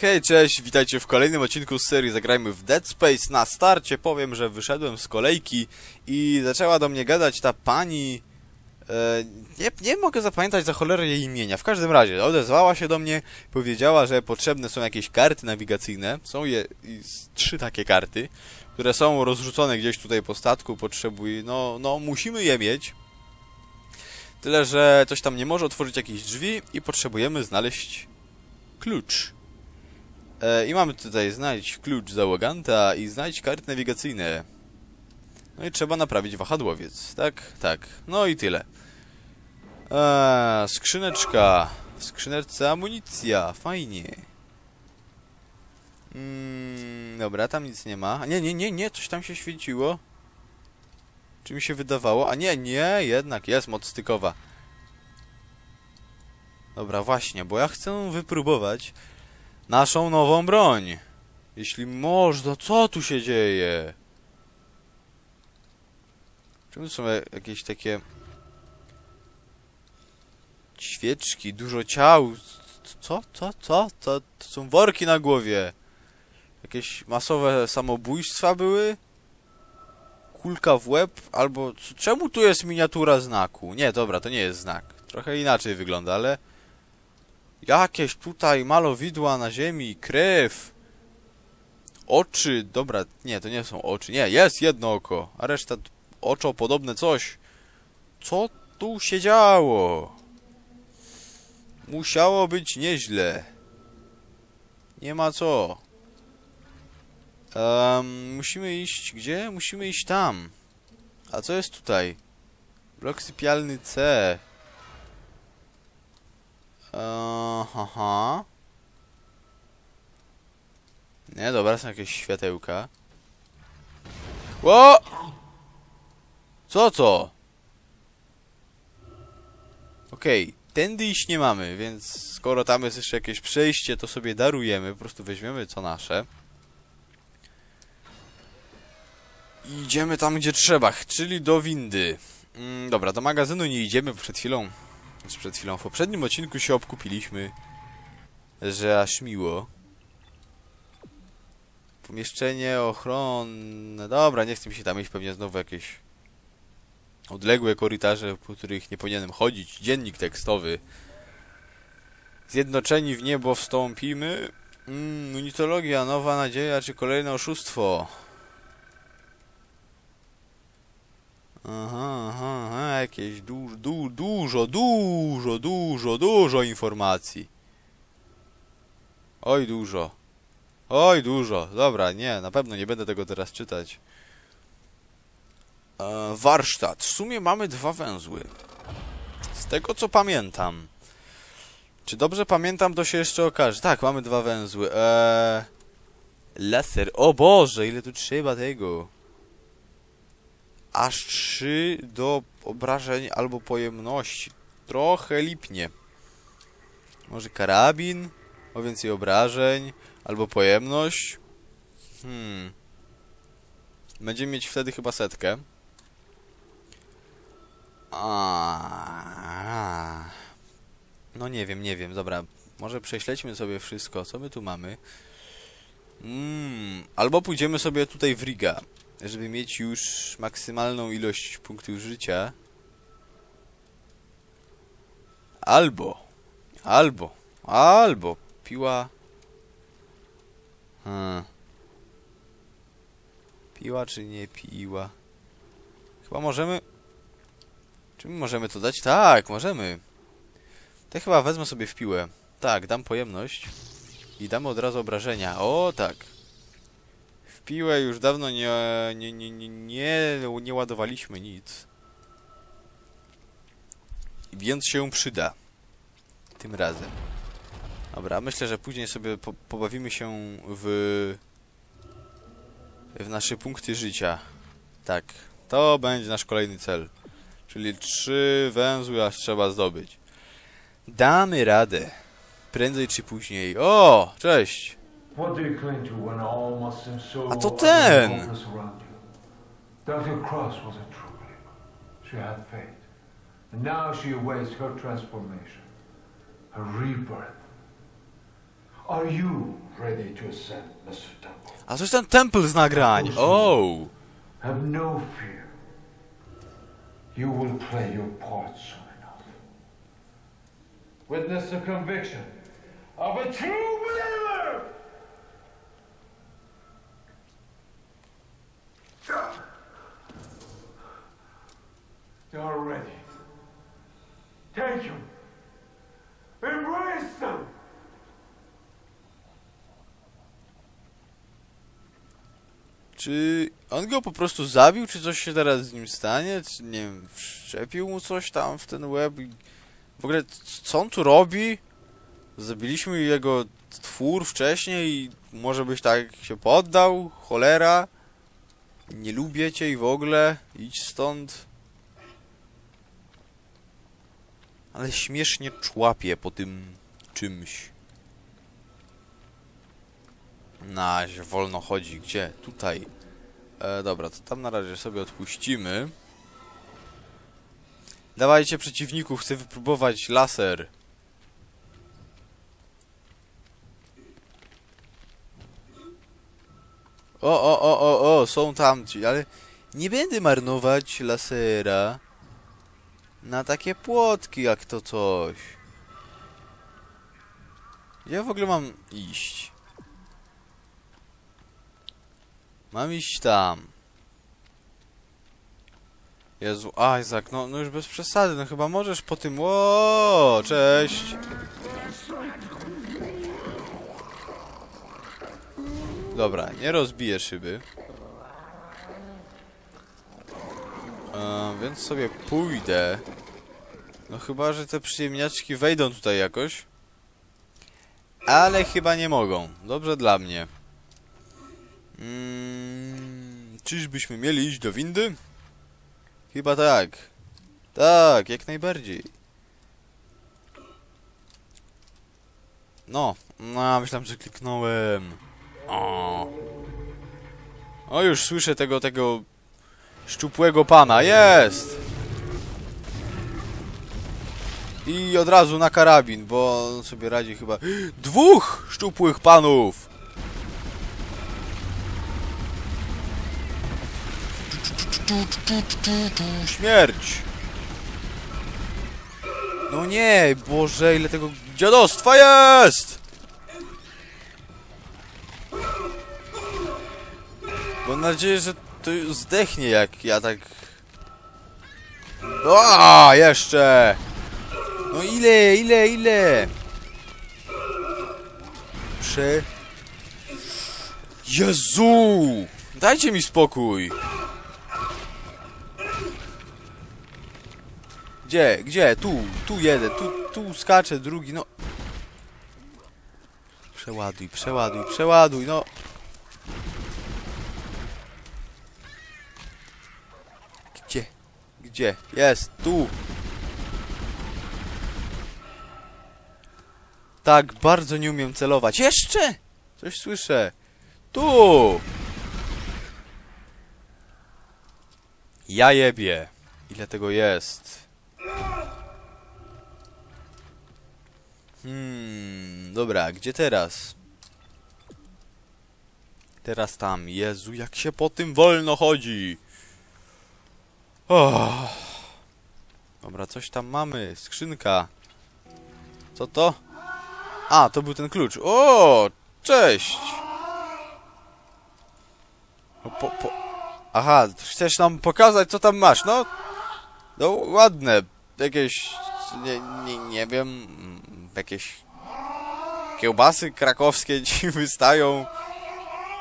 Hej, cześć, witajcie w kolejnym odcinku z serii Zagrajmy w Dead Space. Na starcie powiem, że wyszedłem z kolejki i zaczęła do mnie gadać ta pani... E, nie, nie mogę zapamiętać za cholerę jej imienia. W każdym razie, odezwała się do mnie, powiedziała, że potrzebne są jakieś karty nawigacyjne. Są je trzy takie karty, które są rozrzucone gdzieś tutaj po statku. Potrzebuję, no, no, musimy je mieć. Tyle, że coś tam nie może otworzyć jakichś drzwi i potrzebujemy znaleźć klucz. E, I mamy tutaj znajdź klucz załoganta i znajdź karty nawigacyjne. No i trzeba naprawić wahadłowiec, tak? Tak. No i tyle. Eee, skrzyneczka. W skrzyneczce amunicja. Fajnie. Mm, dobra, tam nic nie ma. A Nie, nie, nie, nie, coś tam się świeciło. Czy mi się wydawało? A nie, nie, jednak jest moc stykowa. Dobra, właśnie, bo ja chcę wypróbować naszą nową broń. Jeśli można, co tu się dzieje? Czemu są ja- jakieś takie świeczki, dużo ciał? Co, co, co? To, to są worki na głowie. Jakieś masowe samobójstwa były? Kulka w łeb? Albo... Czemu tu jest miniatura znaku? Nie, dobra, to nie jest znak. Trochę inaczej wygląda, ale... Jakieś tutaj malowidła na ziemi, krew. Oczy, dobra, nie, to nie są oczy. Nie, jest jedno oko, a reszta oczo podobne coś. Co tu się działo? Musiało być nieźle. Nie ma co. Em, musimy iść gdzie? Musimy iść tam. A co jest tutaj? Blok sypialny C. Aha. Nie, dobra, są jakieś światełka. O! Co to? Okej, tędy iść nie mamy, więc skoro tam jest jeszcze jakieś przejście, to sobie darujemy, po prostu weźmiemy co nasze. I idziemy tam, gdzie trzeba, czyli do windy. Mm, dobra, do magazynu nie idziemy, przed chwilą znaczy przed chwilą w poprzednim odcinku się obkupiliśmy, że aż miło. Pomieszczenie ochronne. Dobra, nie chcę mi się tam iść, pewnie znowu jakieś odległe korytarze, po których nie powinienem chodzić. Dziennik tekstowy. Zjednoczeni w niebo wstąpimy. Mm, unitologia, nowa nadzieja, czy kolejne oszustwo? Aha, aha, jakieś du du dużo, dużo, dużo, dużo informacji. Oj, dużo. Oj, dużo. Dobra, nie, na pewno nie będę tego teraz czytać. E, warsztat. W sumie mamy dwa węzły. Z tego co pamiętam. Czy dobrze pamiętam, to się jeszcze okaże. Tak, mamy dwa węzły. Eee, laser. O Boże, ile tu trzeba tego aż 3 do obrażeń albo pojemności. Trochę lipnie. Może karabin? O więcej obrażeń? Albo pojemność? Hmm. Będziemy mieć wtedy chyba setkę. A. No nie wiem, nie wiem. Dobra, może prześledźmy sobie wszystko. Co my tu mamy? Mm. Albo pójdziemy sobie tutaj w Riga żeby mieć już maksymalną ilość punktów życia. Albo, albo, albo piła. Hmm. Piła czy nie piła? Chyba możemy. Czy my możemy to dać? Tak, możemy. To chyba wezmę sobie w piłę. Tak, dam pojemność. I damy od razu obrażenia. O, tak. Piłę już dawno nie, nie, nie, nie, nie, nie ładowaliśmy nic. Więc się przyda. Tym razem. Dobra, myślę, że później sobie po, pobawimy się w... w nasze punkty życia. Tak, to będzie nasz kolejny cel. Czyli trzy węzły aż trzeba zdobyć. Damy radę. Prędzej czy później. O, cześć! What do you cling to when all must seem so A to ten! hopeless around you? Dr. Cross was a true believer. She had faith. And now she awaits her transformation, her rebirth. Are you ready to ascend, Mr. Temple? A coś ten temple z nagrań. Oh. Have no fear. You will play your part soon enough. Witness the conviction of a true believer! On go po prostu zabił, czy coś się teraz z nim stanie? Czy nie wiem, wszczepił mu coś tam w ten łeb? W ogóle co on tu robi? Zabiliśmy jego twór wcześniej i może byś tak się poddał? Cholera? Nie lubię cię i w ogóle. Idź stąd. Ale śmiesznie człapie po tym czymś. Na razie wolno chodzi. Gdzie? Tutaj. E, dobra, to tam na razie sobie odpuścimy. Dawajcie przeciwników, chcę wypróbować laser. O, o, o, o, o, są tamci, ale nie będę marnować lasera na takie płotki jak to coś. Ja w ogóle mam iść? Mam iść tam. Jezu, Isaac, no, no już bez przesady, no chyba możesz po tym... Ło, cześć! Dobra, nie rozbiję szyby. E, więc sobie pójdę. No chyba, że te przyjemniaczki wejdą tutaj jakoś. Ale chyba nie mogą. Dobrze dla mnie. Mm, czyżbyśmy mieli iść do windy? Chyba tak. Tak, jak najbardziej. No, no, myślałem, że kliknąłem. O. O, już słyszę tego, tego szczupłego pana. Jest! I od razu na karabin, bo on sobie radzi chyba... Dwóch szczupłych panów! Śmierć! No nie, Boże, ile tego dziadostwa jest! Mam nadzieję, że to zdechnie jak ja tak... A, jeszcze! No ile, ile, ile? Prze... Jezu! Dajcie mi spokój! Gdzie, gdzie? Tu, tu jeden, tu, tu skacze drugi, no. Przeładuj, przeładuj, przeładuj, no. Gdzie? Gdzie? Jest, tu. Tak, bardzo nie umiem celować. Jeszcze! Coś słyszę. Tu! Ja jebie. Ile tego jest? Hmm, dobra, gdzie teraz? Teraz tam. Jezu, jak się po tym wolno chodzi. Oh. Dobra, coś tam mamy. Skrzynka. Co to? A, to był ten klucz. O, cześć. O, po, po... Aha, chcesz nam pokazać, co tam masz, no? No, ładne. Jakieś... Nie, nie, nie wiem... Jakieś... Kiełbasy krakowskie ci wystają.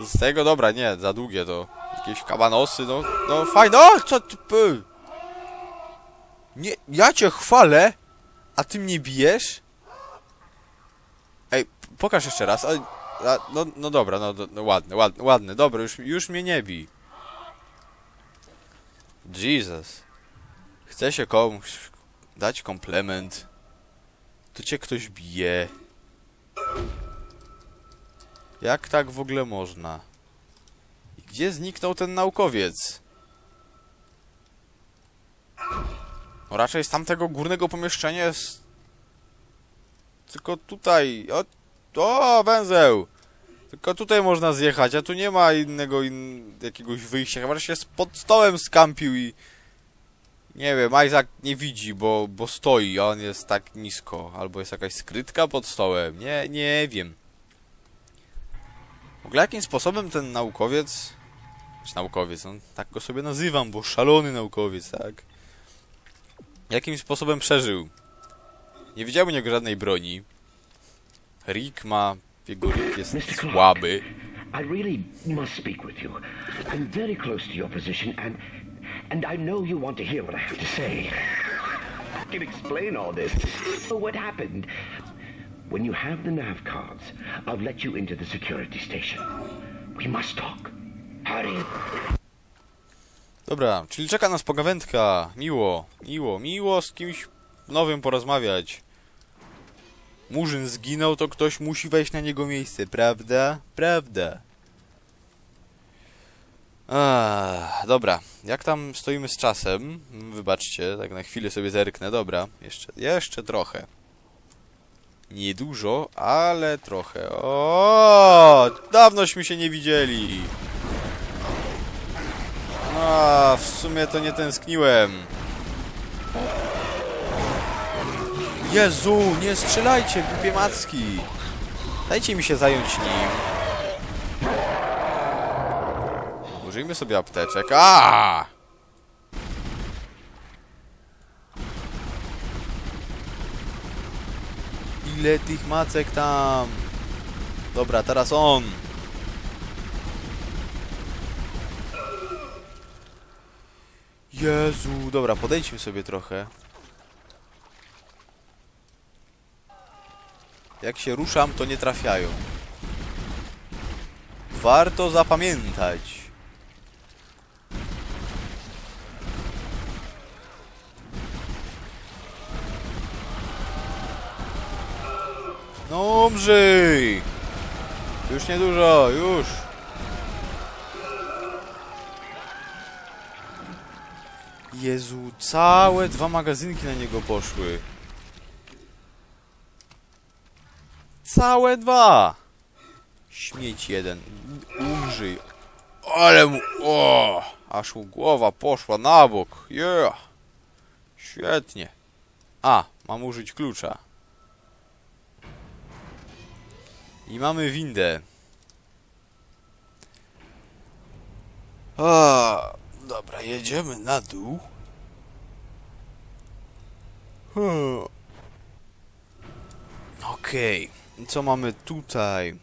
Z tego, dobra, nie, za długie to. Jakieś kabanosy, no, no fajne. O, co ty... Nie, ja cię chwalę, a ty mnie bijesz? Ej, pokaż jeszcze raz. A, a, no, no dobra, no, no ładny, ładny, ładny, dobra, już, już mnie nie bij. Jesus. Chce się komuś dać komplement. To cię ktoś bije. Jak tak w ogóle można? Gdzie zniknął ten naukowiec? No raczej z tamtego górnego pomieszczenia jest... Tylko tutaj... O, O, węzeł! Tylko tutaj można zjechać, a tu nie ma innego, in, jakiegoś wyjścia. Chyba, że się pod stołem skampił i... Nie wiem, Isaac nie widzi, bo, bo stoi, a on jest tak nisko. Albo jest jakaś skrytka pod stołem. Nie, nie wiem. W ogóle jakim sposobem ten naukowiec... Czy naukowiec, no tak go sobie nazywam, bo szalony naukowiec, tak? Jakim sposobem przeżył? Nie widziałem u niego żadnej broni. Rick ma... Jego Rick jest słaby. I really must speak with you. I'm very close to your position, and and I know you want to hear what I have to say. I can explain all this. So what happened? When you have the nav cards, I'll let you into the security station. We must talk. Hurry. Dobra, czyli czeka nas pogawędka. Miło, miło, miło z kimś nowym porozmawiać. Murzyn zginął, to ktoś musi wejść na niego miejsce, prawda? Prawda. Ach, dobra, jak tam stoimy z czasem? Wybaczcie, tak na chwilę sobie zerknę. Dobra, jeszcze, jeszcze trochę. Niedużo, ale trochę. O, dawnośmy się nie widzieli. A, w sumie to nie tęskniłem. Jezu, nie strzelajcie, głupie macki. Dajcie mi się zająć nim. Użyjmy sobie apteczek. A! Ile tych macek tam? Dobra, teraz on. Jezu, dobra, podejdźmy sobie trochę. Jak się ruszam, to nie trafiają. Warto zapamiętać. No umrzyj! Już niedużo, już. Jezu, całe dwa magazynki na niego poszły. Całe dwa! Śmieć jeden. Umrzyj. Ale mu... O! Aż mu głowa poszła na bok. Yeah! Świetnie. A, mam użyć klucza. I mamy windę. A, dobra, jedziemy na dół. Hmm. Okej, i co mamy tutaj?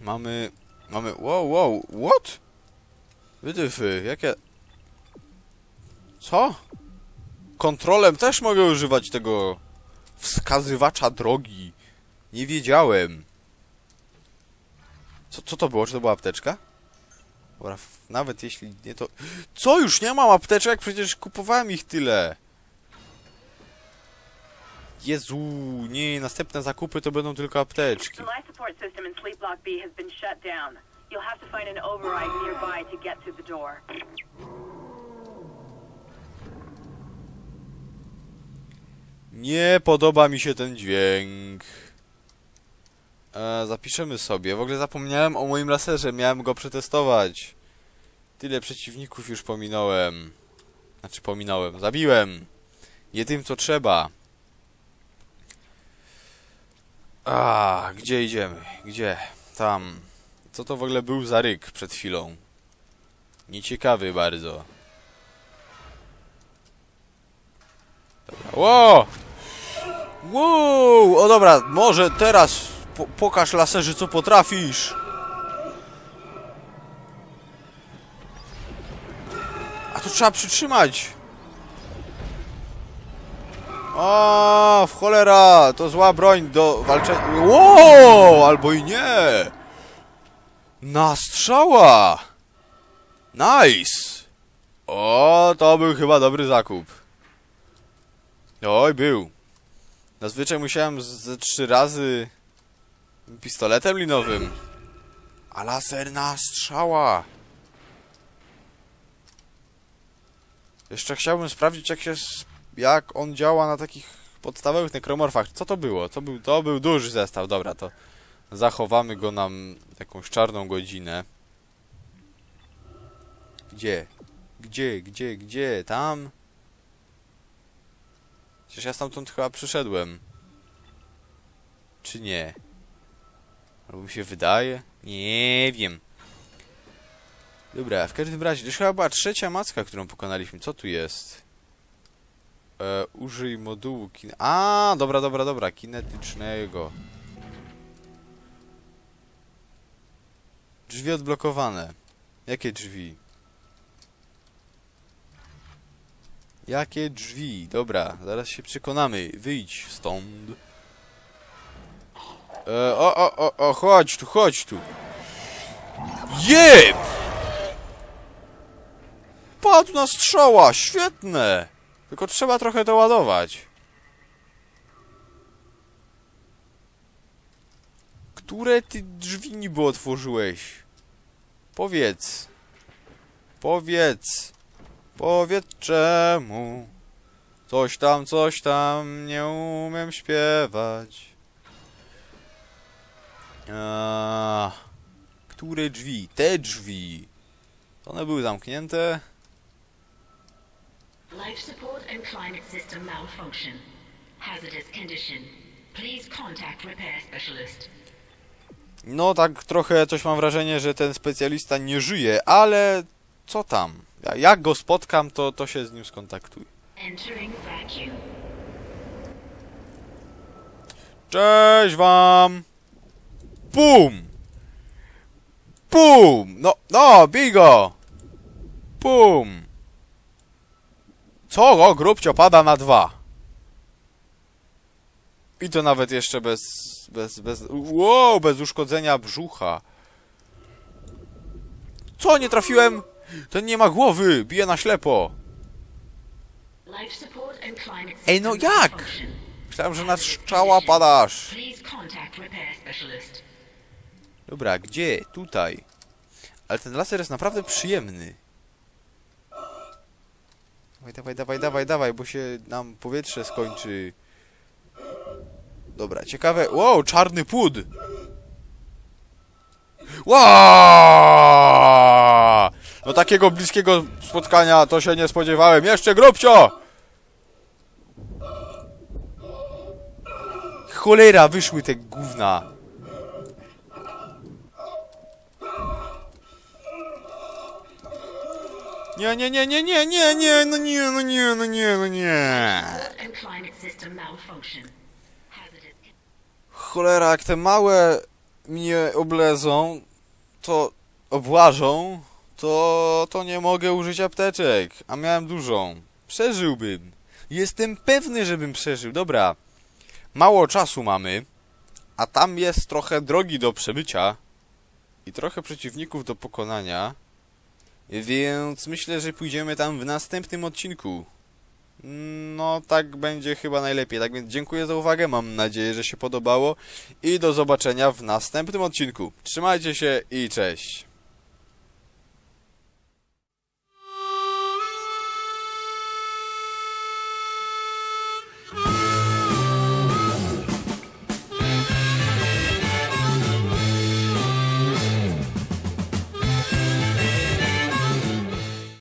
Mamy, mamy, wow, wow, what? Wydyfy, jakie... Co? Kontrolem też mogę używać tego wskazywacza drogi. Nie wiedziałem. Co, co to było? Czy to była apteczka? Dobra, nawet jeśli nie to... Co? Już nie mam apteczek? Przecież kupowałem ich tyle. Jezu, nie, następne zakupy to będą tylko apteczki. Nie podoba mi się ten dźwięk. E, zapiszemy sobie. W ogóle zapomniałem o moim laserze, miałem go przetestować. Tyle przeciwników już pominąłem. Znaczy pominąłem, zabiłem. Nie tym co trzeba. A, gdzie idziemy? Gdzie? Tam. Co to w ogóle był za ryk przed chwilą? Nieciekawy bardzo. Dobra. Ło! Wow! O dobra, może teraz po pokaż laserze co potrafisz. A to trzeba przytrzymać. O, w cholera, to zła broń do walczenia. Wow, albo i nie. Na strzała. Nice. O, to był chyba dobry zakup. Oj, był. Zazwyczaj musiałem ze trzy razy pistoletem linowym. A laserna strzała. Jeszcze chciałbym sprawdzić, jak się. jak on działa na takich podstawowych nekromorfach. Co to było? To był, to był duży zestaw, dobra, to. Zachowamy go nam jakąś czarną godzinę. Gdzie? Gdzie, gdzie, gdzie? Tam? Przecież ja stamtąd chyba przyszedłem. Czy nie? Albo mi się wydaje? Nie wiem. Dobra, w każdym razie, to już chyba była trzecia macka, którą pokonaliśmy. Co tu jest? E, użyj modułu kin... A, dobra, dobra, dobra, kinetycznego. Drzwi odblokowane. Jakie drzwi? Jakie drzwi? Dobra, zaraz się przekonamy. Wyjdź stąd. E, o, o, o, o, chodź tu, chodź tu. Jeb! Padł na strzała, świetne! Tylko trzeba trochę doładować. Które ty drzwi niby otworzyłeś? Powiedz. Powiedz. Powiedz czemu. Coś tam, coś tam, nie umiem śpiewać. A, które drzwi? Te drzwi. One były zamknięte. Life support and climate system malfunction. Hazardous condition. Please contact repair specialist. No tak trochę coś mam wrażenie, że ten specjalista nie żyje, ale co tam? Ja- Jak go spotkam, to, to się z nim skontaktuj. Entering vacuum. Cześć wam! Pum! Pum! No, no, bij go! Pum! Co? O, grubcio pada na dwa. I to nawet jeszcze bez, bez, bez, wow, bez uszkodzenia brzucha. Co, nie trafiłem? Ten nie ma głowy, bije na ślepo. Ej, no jak? Myślałem, że na strzała padasz. Please contact repair specialist. Dobra, gdzie? Tutaj. Ale ten laser jest naprawdę przyjemny. Dawaj, dawaj, dawaj, dawaj, dawaj, bo się nam powietrze skończy. Dobra, ciekawe. Wow, czarny płód! Wow! No takiego bliskiego spotkania to się nie spodziewałem. Jeszcze grubcio! Cholera, wyszły te gówna. Nie, nie, nie, nie, nie, nie, nie, no nie, no nie, no nie, no nie. Cholera, jak te małe mnie oblezą, to obłażą, to, to nie mogę użyć apteczek, a miałem dużą. Przeżyłbym. Jestem pewny, żebym przeżył. Dobra, mało czasu mamy, a tam jest trochę drogi do przebycia i trochę przeciwników do pokonania, więc myślę, że pójdziemy tam w następnym odcinku. No, tak będzie chyba najlepiej. Tak więc dziękuję za uwagę. Mam nadzieję, że się podobało. I do zobaczenia w następnym odcinku. Trzymajcie się i cześć.